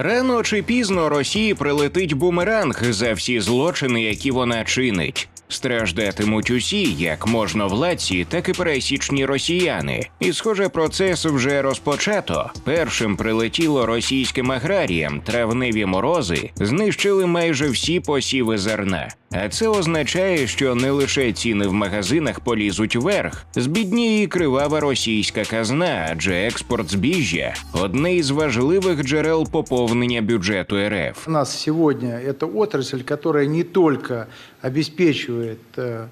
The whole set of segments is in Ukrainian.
Рано чи пізно Росії прилетить бумеранг за всі злочини, які вона чинить. Страждатимуть усі, як можновладці, так і пересічні росіяни. І, схоже, процес вже розпочато. Першим прилетіло російським аграріям. Травневі морози знищили майже всі посіви зерна. А це означає, що не лише ціни в магазинах полізуть вверх, збідніє і кривава російська казна, адже експорт збіжжя одне із важливих джерел поповнення бюджету РФ. У нас сегодня это отрасль, которая не только обеспечивает э,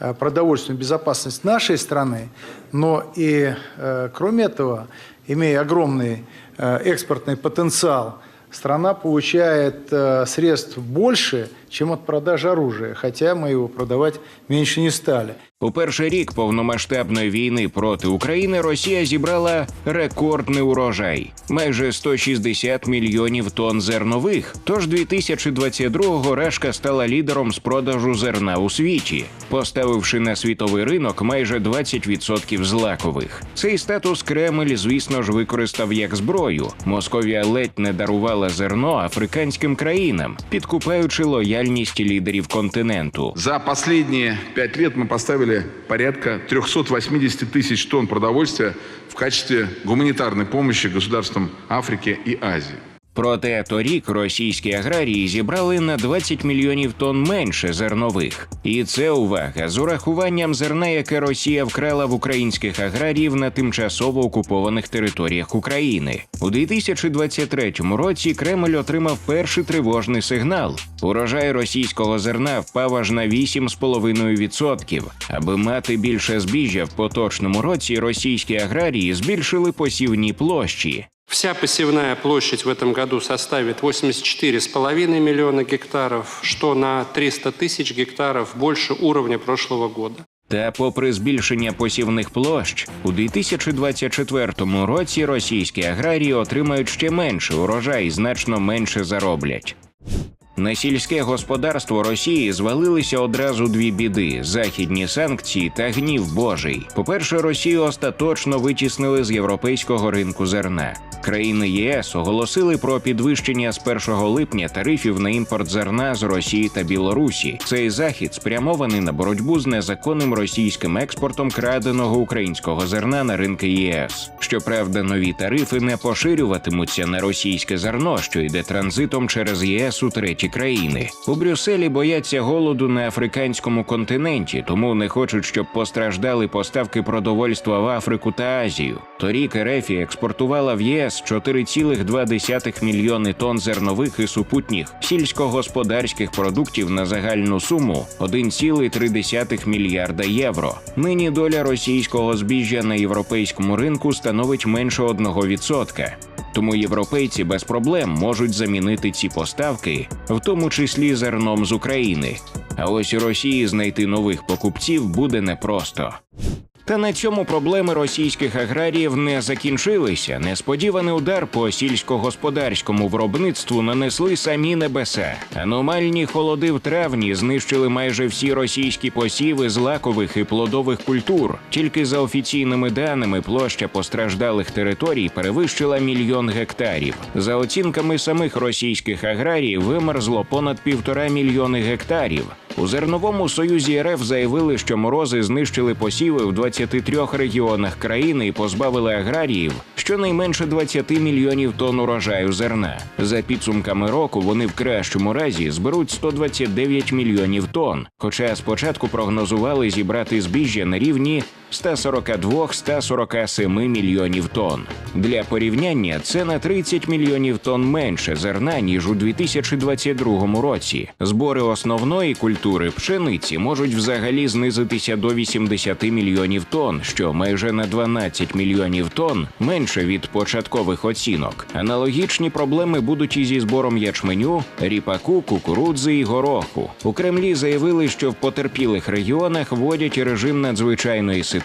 э, продовольственную безопасность нашей страны, но и, э, кроме этого, имея огромный э, экспортный потенциал, страна получает э, средств больше, чем от продажи оружия, хотя мы его продавать меньше не стали. У перший рік повномасштабної війни проти України Росія зібрала рекордний урожай майже 160 мільйонів тонн зернових. Тож 2022-го Рашка стала лідером з продажу зерна у світі, поставивши на світовий ринок майже 20% злакових. Цей статус Кремль, звісно ж, використав як зброю. Московія ледь не дарувала зерно африканським країнам, підкупаючи лояльність діяльність лідерів континенту. За останні пять років ми поставили порядка 380 тисяч тонн продовольства в качестве гуманитарной помощи государствам Африки и Азии. Проте торік російські аграрії зібрали на 20 мільйонів тонн менше зернових. І це увага з урахуванням зерна, яке Росія вкрала в українських аграріїв на тимчасово окупованих територіях України. У 2023 році Кремль отримав перший тривожний сигнал. Урожай російського зерна впав аж на 8,5%. Аби мати більше збіжжя в поточному році, російські аграрії збільшили посівні площі. Вся посевная площадь в этом году составит 84,5 миллиона гектаров, что на 300 тысяч гектаров больше уровня прошлого года. Та, попри збільшення посівних площ, у 2024 році російські аграрії отримають ще менше урожай значно менше зароблять. На сільське господарство Росії звалилися одразу дві біди: західні санкції та гнів Божий. По-перше, Росію остаточно витіснили з європейського ринку зерна. Країни ЄС оголосили про підвищення з 1 липня тарифів на імпорт зерна з Росії та Білорусі. Цей захід спрямований на боротьбу з незаконним російським експортом краденого українського зерна на ринки ЄС. Щоправда, нові тарифи не поширюватимуться на російське зерно, що йде транзитом через ЄС у треті країни. У Брюсселі бояться голоду на африканському континенті, тому не хочуть, щоб постраждали поставки продовольства в Африку та Азію. Торік РФ експортувала в ЄС 4,2 мільйони тонн зернових і супутніх сільськогосподарських продуктів на загальну суму 1,3 мільярда євро. Нині доля російського збіжжя на європейському ринку становить менше 1%. Тому європейці без проблем можуть замінити ці поставки, в тому числі зерном з України. А ось у Росії знайти нових покупців буде непросто. Та на цьому проблеми російських аграріїв не закінчилися. Несподіваний удар по сільськогосподарському виробництву нанесли самі небеса. Аномальні холоди в травні знищили майже всі російські посіви злакових і плодових культур. Тільки за офіційними даними площа постраждалих територій перевищила мільйон гектарів. За оцінками самих російських аграріїв вимерзло понад півтора мільйони гектарів. У зерновому союзі РФ заявили, що морози знищили посіви в 23 регіонах країни і позбавили аграріїв щонайменше 20 мільйонів тонн урожаю зерна. За підсумками року вони в кращому разі зберуть 129 мільйонів тонн. Хоча спочатку прогнозували зібрати збіжжя на рівні 142-147 мільйонів тонн. Для порівняння це на 30 мільйонів тонн менше зерна ніж у 2022 році. Збори основної культури пшениці можуть взагалі знизитися до 80 мільйонів тонн, що майже на 12 мільйонів тонн менше від початкових оцінок. Аналогічні проблеми будуть і зі збором ячменю, ріпаку, кукурудзи і гороху. У Кремлі заявили, що в потерпілих регіонах вводять режим надзвичайної ситуації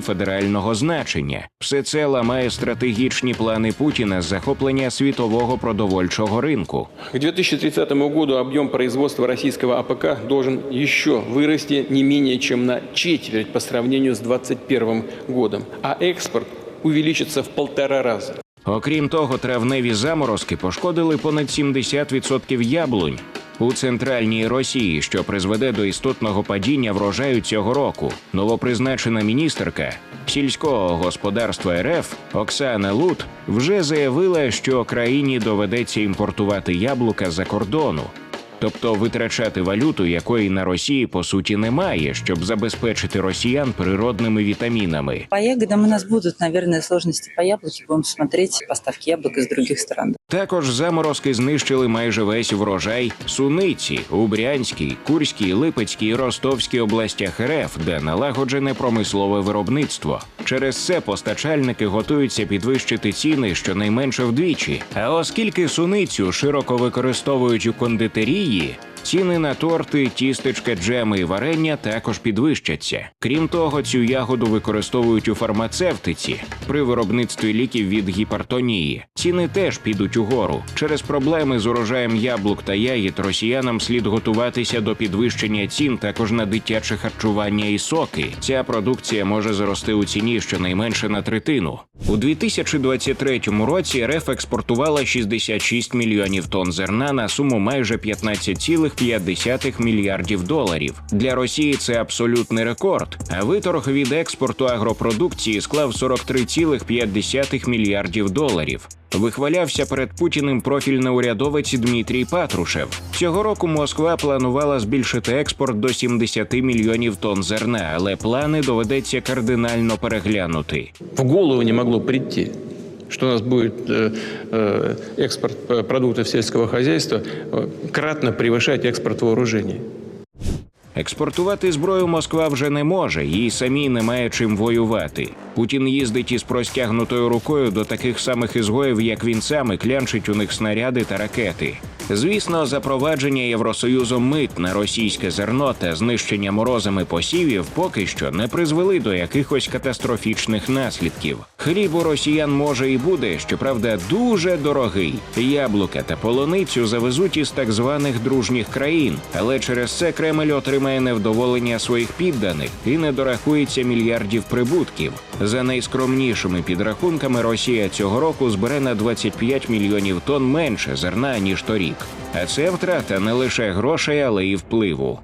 федерального значення. Все це ламає стратегічні плани Путіна з захоплення світового продовольчого ринку. К 2030 году объем производства российского АПК должен еще вырасти не менее чем на четверть по сравнению с 2021 годом, а экспорт увеличится в полтора раза. Окрім того, травневі заморозки пошкодили понад 70% яблунь у центральній Росії, що призведе до істотного падіння врожаю цього року. Новопризначена міністерка сільського господарства РФ Оксана Лут вже заявила, що країні доведеться імпортувати яблука за кордону. Тобто витрачати валюту, якої на Росії по суті немає, щоб забезпечити росіян природними вітамінами. По ягодам у нас будут, наверное, сложности по яблоке. Будем смотреть поставки яблок из других стран. Також заморозки знищили майже весь врожай суниці у Брянській, Курській, Липецькій і Ростовській областях РФ, де налагоджене промислове виробництво. Через це постачальники готуються підвищити ціни щонайменше вдвічі. А оскільки суницю широко використовують у кондитерії. Росії. Ціни на торти, тістечка, джеми і варення також підвищаться. Крім того, цю ягоду використовують у фармацевтиці при виробництві ліків від гіпертонії. Ціни теж підуть угору. Через проблеми з урожаєм яблук та ягід росіянам слід готуватися до підвищення цін також на дитяче харчування і соки. Ця продукція може зрости у ціні щонайменше на третину. У 2023 році РФ експортувала 66 мільйонів тонн зерна на суму майже 15,5 мільярдів доларів. Для Росії це абсолютний рекорд. А виторг від експорту агропродукції склав 43,5 мільярдів доларів. Вихвалявся перед Путіним профільний урядовець Дмитрій Патрушев. Цього року Москва планувала збільшити експорт до 70 мільйонів тонн зерна, але плани доведеться кардинально переглянути. В голову не могло прийти, что у нас будет э, э, экспорт э, продуктов сельского хозяйства э, кратно превышать экспорт вооружений. Експортувати зброю Москва вже не може, їй самій немає чим воювати. Путін їздить із простягнутою рукою до таких самих ізгоїв, як він сам, і клянчить у них снаряди та ракети. Звісно, запровадження Євросоюзом мит на російське зерно та знищення морозами посівів поки що не призвели до якихось катастрофічних наслідків. Хліб у росіян може і буде, щоправда, дуже дорогий. Яблука та полуницю завезуть із так званих дружніх країн, але через це Кремль отримає невдоволення своїх підданих і не дорахується мільярдів прибутків. За найскромнішими підрахунками, Росія цього року збере на 25 мільйонів тонн менше зерна ніж торік. А це втрата не лише грошей, але й впливу.